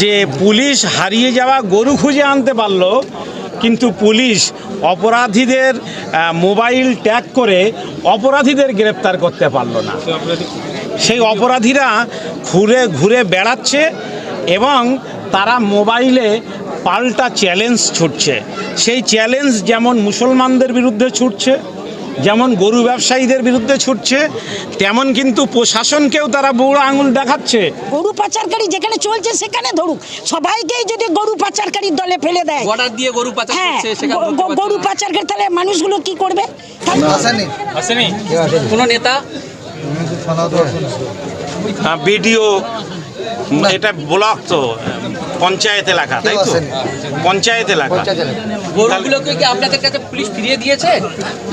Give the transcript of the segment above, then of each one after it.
যে পুলিশ হারিয়ে যাওয়া গরু খুঁজে আনতে পারল, কিন্তু পুলিশ অপরাধীদের মোবাইল ট্যাগ করে অপরাধীদের গ্রেপ্তার করতে পারল না। সেই অপরাধীরা ঘুরে ঘুরে বেড়াচ্ছে এবং তারা মোবাইলে পাল্টা চ্যালেঞ্জ ছুটছে। সেই চ্যালেঞ্জ যেমন মুসলমানদের বিরুদ্ধে ছুটছে যেমন গরু ব্যবসায়ীদের বিরুদ্ধে ছুটছে তেমন কিন্তু প্রশাসনকেও তারা বউড়া আঙুল দেখাচ্ছে। গরু পাচারকারী যেখানে চলছে সেখানে ধরুক সবাইকেই যদি গরু পাচারকারীর দলে ফেলে দেয় বর্ডার দিয়ে গরু পাচার হ্যাঁ গরু পাচারকারী তাহলে মানুষগুলো কি করবে? আসেনি? আসেনি। কোনো নেতা? বিডিও এটা ব্লক তো পঞ্চায়েত এলাকা তাই তো? পঞ্চায়েত এলাকা। গরুগুলোকে কি আপনাদের কাছে পুলিশ ফিরিয়ে দিয়েছে?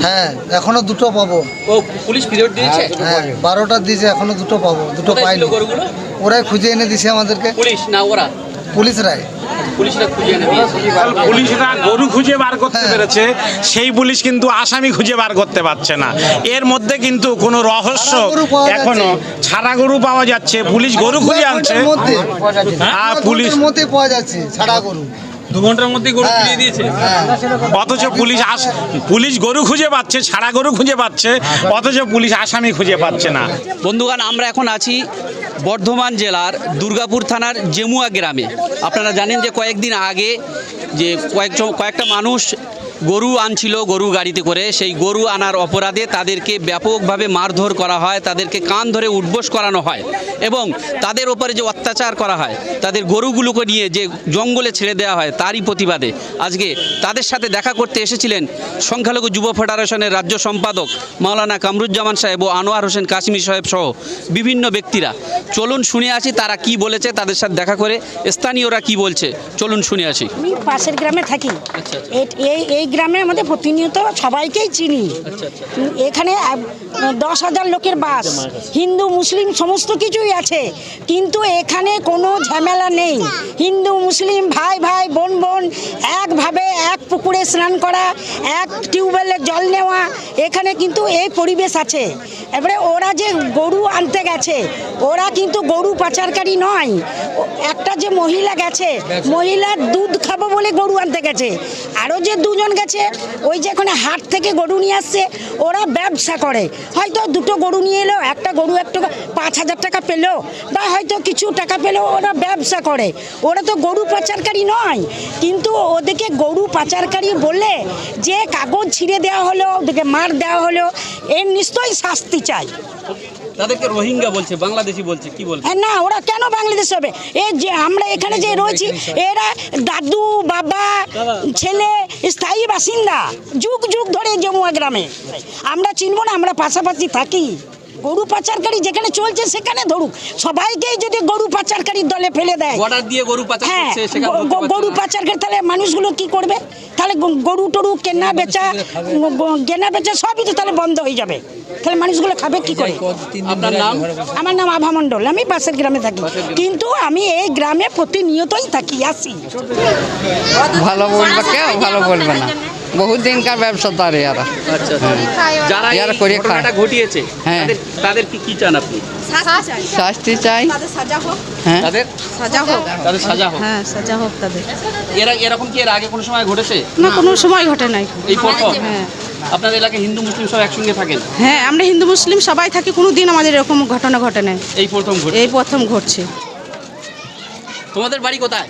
হ্যাঁ এখনও দুটো পাবো। ও পুলিশ ফিরিয়ে দিয়েছে? হ্যাঁ বারোটা দিয়েছে এখনও দুটো পাবো দুটো পাইনি। গরুগুলো ওরাই খুঁজে এনে দিছে আমাদেরকে। পুলিশ না ওরা? পুলিশরাই পুলিশরা গরু খুঁজে বার করতে হ্যাঁ। পেরেছে সেই পুলিশ কিন্তু আসামি খুঁজে বার করতে পারছে না। এর মধ্যে কিন্তু কোনো রহস্য গরু পাওয়া যাচ্ছে। এখনও ছাড়া গরু পাওয়া যাচ্ছে পুলিশ গরু খুঁজে আনছে। মধ্যে আর পুলিশ পুলিশ। মধ্যে পাওয়া যাচ্ছে ছাড়া গরু। দু ঘণ্টার মধ্যে গরু হ্যাঁ, ফিরিয়ে দিয়েছে। হ্যাঁ। অথচ পুলিশ আস পুলিশ গরু খুঁজে পাচ্ছে ছাড়া গরু খুঁজে পাচ্ছে অথচ পুলিশ আসামি খুঁজে পাচ্ছে না। বন্ধুগান আমরা এখন আছি বর্ধমান জেলার দুর্গাপুর থানার জেমুয়া গ্রামে। আপনারা জানেন যে কয়েকদিন আগে যে কয়েকজন কয়েকটা মানুষ গরু আনছিল, গরু গাড়িতে করে। সেই গরু আনার অপরাধে তাদেরকে ব্যাপকভাবে মারধর করা হয়, তাদেরকে কান ধরে উঠবোস করানো হয় এবং তাদের ওপরে যে অত্যাচার করা হয়, তাদের গরুগুলোকে নিয়ে যে জঙ্গলে ছেড়ে দেওয়া হয় তারই প্রতিবাদে। আজকে তাদের সাথে দেখা করতে এসেছিলেন সংখ্যালঘু যুব ফেডারেশনের রাজ্য সম্পাদক মাওলানা কামরুজ্জামান সাহেব ও আনোয়ার হোসেন কাশ্মীর সাহেব সহ বিভিন্ন ব্যক্তিরা। চলুন শুনে আসি তারা কি বলেছে তাদের সাথে দেখা করে স্থানীয়রা কি বলছে। চলুন শুনে আসি। আমি পাশের গ্রামে থাকি। আচ্ছা, আচ্ছা। এই এই গ্রামে আমাদের প্রতিনিয়ত সবাইকেই চিনি। আচ্ছা এখানে দশ হাজার লোকের বাস হিন্দু মুসলিম সমস্ত কিছুই আছে। কিন্তু এখানে কোনো ঝামেলা নেই। হিন্দু মুসলিম ভাই ভাই বোন বোন একভাবে এক পুকুরে স্নান করা এক টিউবওয়েলে জল নেওয়া এখানে কিন্তু এই পরিবেশ আছে। এবারে ওরা যে গরু আনতে গেছে ওরা কিন্তু গরু পাচারকারী নয়। একটা যে মহিলা গেছে মহিলার দুধ খাব বলে গরু আনতে গেছে। আরও যে দুজন গেছে ওই যে এখানে হাট থেকে গরু নিয়ে আসছে ওরা ব্যবসা করে। হয়তো দুটো গরু নিয়ে এলো একটা গরু একটু পাঁচ হাজার টাকা পেল বা হয়তো কিছু টাকা পেল ওরা ব্যবসা করে। ওরা তো গরু পাচারকারী নয়। কিন্তু ওদেরকে গরু পাচারকারী বলে যে কাগজ ছিঁড়ে দেওয়া হলো ওদেরকে মার দেওয়া হলো এর নিশ্চয়ই শাস্তি চাই। তাদেরকে রোহিঙ্গা বলছে বাংলাদেশি বলছে কি বলছে? হ্যাঁ, না ওরা কেন বাংলাদেশ হবে? এই যে আমরা এখানে যে রয়েছি এরা দাদু বাবা ছেলে স্থায়ী বাসিন্দা যুগ যুগ ধরে জমুয়া গ্রামে। আমরা চিনব না আমরা পাশাপাশি থাকি। গরু পাচারকারী যেখানে চলছে সেখানে ধরুক। সবাইকেই যদি গরু পাচারকারীর দলে ফেলে দেয় বর্ডার দিয়ে গরু পাচার হ্যাঁ গরু পাচারকারী তাহলে মানুষগুলো কি করবে? তাহলে গরু টরু কেনা বেচা কেনা বেচা সবই তো তাহলে বন্ধ হয়ে যাবে। তাহলে মানুষগুলো খাবে কি করে? আপনার নাম? আমার নাম আভা মণ্ডল আমি পাশের গ্রামে থাকি। কিন্তু আমি এই গ্রামে প্রতিনিয়তই থাকি আসি। ভালো বলবে কেউ? ভালো বলবে না। বহুত দিনকার ব্যবসাদার এরা আচ্ছা আচ্ছা। যারা এই যারা করে। ঘটনাটা ঘটিয়েছে হ্যাঁ। তাদের কি কি চান আপনি? শাস্তি চাই। সাজা হোক। হ্যাঁ। তাদের? সাজা হোক। তাদের সাজা হোক। হ্যাঁ সাজা হোক তাদের। এরা এরকম কি এর আগে কোনো সময় ঘটেছে? না কোনো সময় ঘটে নাই। এই প্রথম হ্যাঁ। আপনাদের এলাকায় হিন্দু মুসলিম সব একসঙ্গে থাকেন? হ্যাঁ আমরা হিন্দু মুসলিম সবাই থাকি। কোনো দিন আমাদের এরকম ঘটনা ঘটে নাই। এই প্রথম ঘটে এই প্রথম ঘটছে। তোমাদের বাড়ি কোথায়?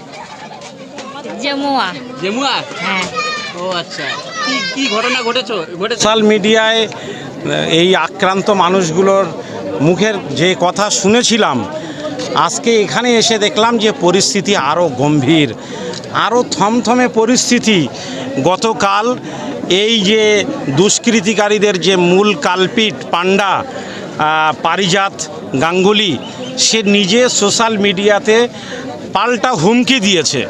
জমুয়া। জেমুয়া? হ্যাঁ। ও আচ্ছা। সোশ্যাল মিডিয়ায় এই আক্রান্ত মানুষগুলোর মুখের যে কথা শুনেছিলাম, আজকে এখানে এসে দেখলাম যে পরিস্থিতি আরও গম্ভীর আরও থমথমে পরিস্থিতি। গতকাল এই যে দুষ্কৃতিকারীদের যে মূল কালপিট পাণ্ডা পারিজাত গাঙ্গুলি, সে নিজে সোশ্যাল মিডিয়াতে পাল্টা হুমকি দিয়েছে।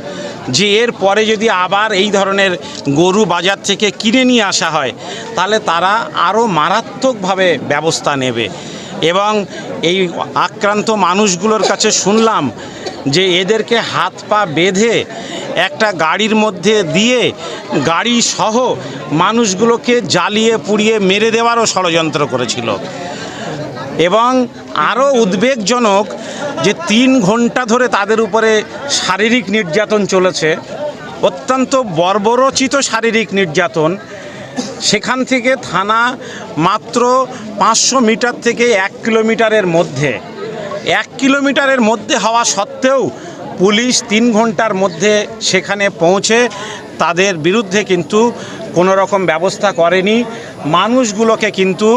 যে এর পরে যদি আবার এই ধরনের গরু বাজার থেকে কিনে নিয়ে আসা হয়, তাহলে তারা আরও মারাত্মকভাবে ব্যবস্থা নেবে। এবং এই আক্রান্ত মানুষগুলোর কাছে শুনলাম যে এদেরকে হাত পা বেঁধে একটা গাড়ির মধ্যে দিয়ে গাড়ি সহ মানুষগুলোকে জ্বালিয়ে পুড়িয়ে মেরে দেওয়ারও ষড়যন্ত্র করেছিল। এবং আরও উদ্বেগজনক যে তিন ঘণ্টা ধরে তাদের উপরে শারীরিক নির্যাতন চলেছে, অত্যন্ত বর্বরচিত শারীরিক নির্যাতন। সেখান থেকে থানা মাত্র পাঁচশো মিটার থেকে এক কিলোমিটারের মধ্যে। এক কিলোমিটারের মধ্যে হওয়া সত্ত্বেও পুলিশ তিন ঘণ্টার মধ্যে সেখানে পৌঁছে তাদের বিরুদ্ধে কিন্তু কোনো রকম ব্যবস্থা করেনি। মানুষগুলোকে কিন্তু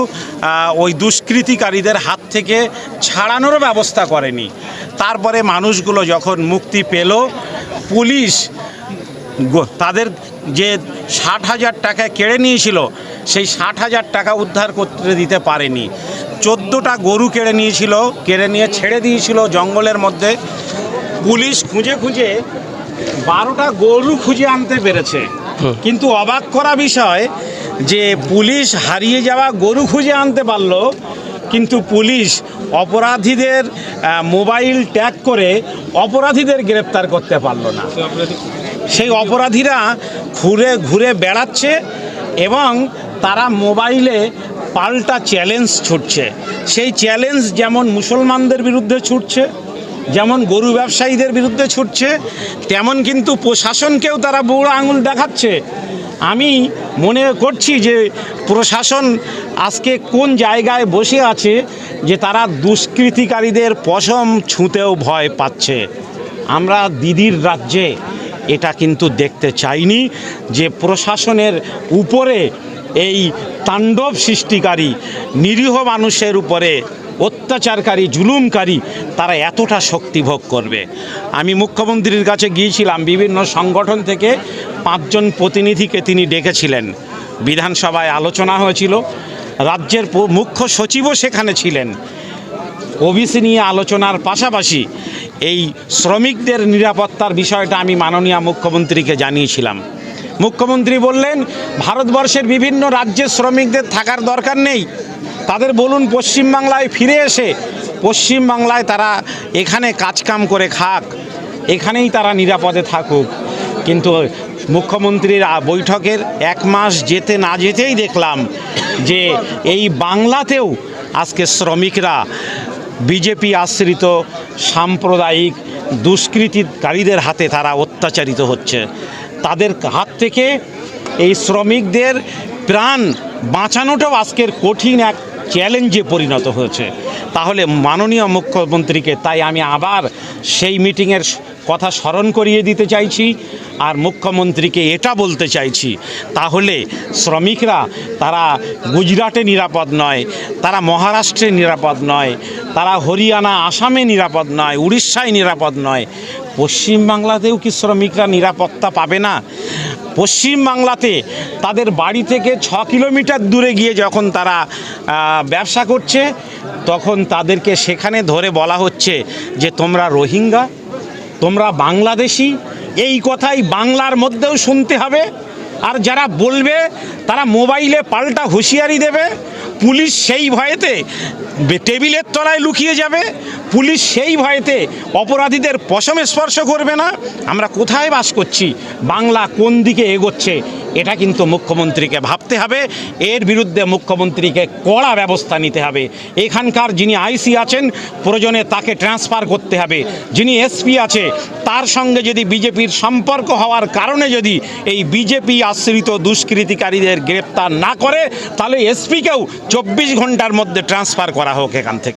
ওই দুষ্কৃতিকারীদের হাত থেকে ছাড়ানোরও ব্যবস্থা করেনি। তারপরে মানুষগুলো যখন মুক্তি পেল, পুলিশ তাদের যে ষাট হাজার টাকা কেড়ে নিয়েছিল, সেই ষাট হাজার টাকা উদ্ধার করতে দিতে পারেনি। চোদ্দোটা গরু কেড়ে নিয়েছিল, কেড়ে নিয়ে ছেড়ে দিয়েছিল জঙ্গলের মধ্যে। পুলিশ খুঁজে খুঁজে বারোটা গরু খুঁজে আনতে পেরেছে। কিন্তু অবাক করা বিষয় যে পুলিশ হারিয়ে যাওয়া গরু খুঁজে আনতে পারল, কিন্তু পুলিশ অপরাধীদের মোবাইল ট্যাগ করে অপরাধীদের গ্রেপ্তার করতে পারল না। সেই অপরাধীরা ঘুরে ঘুরে বেড়াচ্ছে এবং তারা মোবাইলে পাল্টা চ্যালেঞ্জ ছুটছে। সেই চ্যালেঞ্জ যেমন মুসলমানদের বিরুদ্ধে ছুটছে যেমন গরু ব্যবসায়ীদের বিরুদ্ধে ছুটছে, তেমন কিন্তু প্রশাসনকেও তারা বুড়ো আঙুল দেখাচ্ছে। আমি মনে করছি যে প্রশাসন আজকে কোন জায়গায় বসে আছে যে তারা দুষ্কৃতিকারীদের পশম ছুঁতেও ভয় পাচ্ছে। আমরা দিদির রাজ্যে এটা কিন্তু দেখতে চাইনি যে প্রশাসনের উপরে এই তাণ্ডব সৃষ্টিকারী নিরীহ মানুষের উপরে অত্যাচারকারী, জুলুমকারী, তারা এতটা শক্তিভোগ করবে। আমি মুখ্যমন্ত্রীর কাছে গিয়েছিলাম, বিভিন্ন সংগঠন থেকে পাঁচজন প্রতিনিধিকে তিনি ডেকেছিলেন। বিধানসভায় আলোচনা হয়েছিল, রাজ্যের মুখ্য সচিবও সেখানে ছিলেন। ওবিসি নিয়ে আলোচনার পাশাপাশি এই শ্রমিকদের নিরাপত্তার বিষয়টা আমি মাননীয় মুখ্যমন্ত্রীকে জানিয়েছিলাম। মুখ্যমন্ত্রী বললেন, ভারতবর্ষের বিভিন্ন রাজ্যের শ্রমিকদের থাকার দরকার নেই। তাদের বলুন, পশ্চিমবাংলায় ফিরে এসে, পশ্চিমবাংলায় তারা এখানে কাজকাম করে খাক, এখানেই তারা নিরাপদে থাকুক। কিন্তু মুখ্যমন্ত্রীর বৈঠকের এক মাস যেতে না যেতেই দেখলাম যে এই বাংলাতেও আজকে শ্রমিকরা, বিজেপি আশ্রিত সাম্প্রদায়িক দুষ্কৃতিকারীদের হাতে তারা অত্যাচারিত হচ্ছে। তাদের হাত থেকে এই শ্রমিকদের প্রাণ বাঁচানোটাও আজকের কঠিন এক চ্যালেঞ্জে পরিণত হয়েছে। তাহলে মাননীয় মুখ্যমন্ত্রীকে তাই আমি আবার সেই মিটিংয়ের কথা স্মরণ করিয়ে দিতে চাইছি আর মুখ্যমন্ত্রীকে এটা বলতে চাইছি, তাহলে শ্রমিকরা তারা গুজরাটে নিরাপদ নয়, তারা মহারাষ্ট্রে নিরাপদ নয়, তারা হরিয়ানা, আসামে নিরাপদ নয়, উড়িষ্যায় নিরাপদ নয় পশ্চিমবাংলাতেও কি শ্রমিকরা নিরাপত্তা পাবে না? পশ্চিমবাংলাতে তাদের বাড়ি থেকে ছ কিলোমিটার দূরে গিয়ে যখন তারা ব্যবসা করছে, তখন তাদেরকে সেখানে ধরে বলা হচ্ছে যে, তোমরা রোহিঙ্গা, তোমরা বাংলাদেশি, এই কথাই বাংলার মধ্যেও শুনতে হবে। আর যারা বলবে, তারা মোবাইলে পাল্টা হুঁশিয়ারি দেবে পুলিশ সেই ভয়েতে টেবিলের তলায় লুকিয়ে যাবে। পুলিশ সেই ভয়েতে অপরাধীদের পশমে স্পর্শ করবে না। আমরা কোথায় বাস করছি? বাংলা কোন দিকে এগোচ্ছে? এটা কিন্তু মুখ্যমন্ত্রীকে ভাবতে হবে। এর বিরুদ্ধে মুখ্যমন্ত্রীকে কড়া ব্যবস্থা নিতে হবে। এখানকার যিনি আইসি আছেন, প্রয়োজনে তাকে ট্রান্সফার করতে হবে। যিনি এসপি আছে, তার সঙ্গে যদি বিজেপির সম্পর্ক হওয়ার কারণে যদি এই বিজেপি আশ্রিত দুষ্কৃতিকারীদের গ্রেপ্তার না করে, তাহলে এসপিকেও চব্বিশ ঘণ্টার মধ্যে ট্রান্সফার করা হোক এখান থেকে।